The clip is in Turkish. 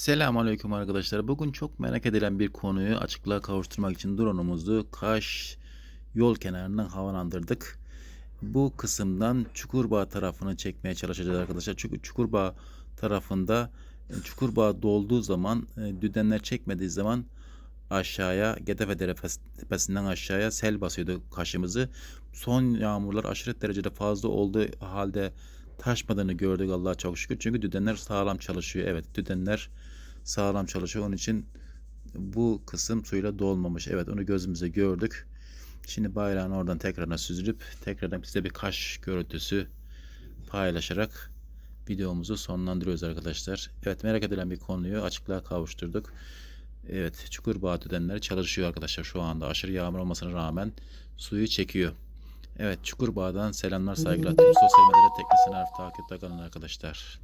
Selamünaleyküm arkadaşlar. Bugün çok merak edilen bir konuyu açıklığa kavuşturmak için drone'umuzu Kaş yol kenarından havalandırdık. Bu kısımdan Çukurbağ tarafını çekmeye çalışacağız arkadaşlar. Çünkü Çukurbağ tarafında e, Çukurbağ dolduğu zaman e, düdenler çekmediği zaman aşağıya Gedefedere tepesinden aşağıya sel basıyordu kaşımızı. Son yağmurlar aşırı derecede fazla olduğu halde taşmadığını gördük Allah'a çok şükür. Çünkü düdenler sağlam çalışıyor. Evet düdenler sağlam çalışıyor. Onun için bu kısım suyla dolmamış. Evet onu gözümüze gördük. Şimdi bayrağını oradan tekrardan süzülüp tekrardan size bir kaş görüntüsü paylaşarak videomuzu sonlandırıyoruz arkadaşlar. Evet merak edilen bir konuyu açıklığa kavuşturduk. Evet Çukurbağ düdenleri çalışıyor arkadaşlar şu anda. Aşırı yağmur olmasına rağmen suyu çekiyor. Evet Çukurbağ'dan selamlar saygılar. Sosyal medyada teknisini takipte kalın arkadaşlar.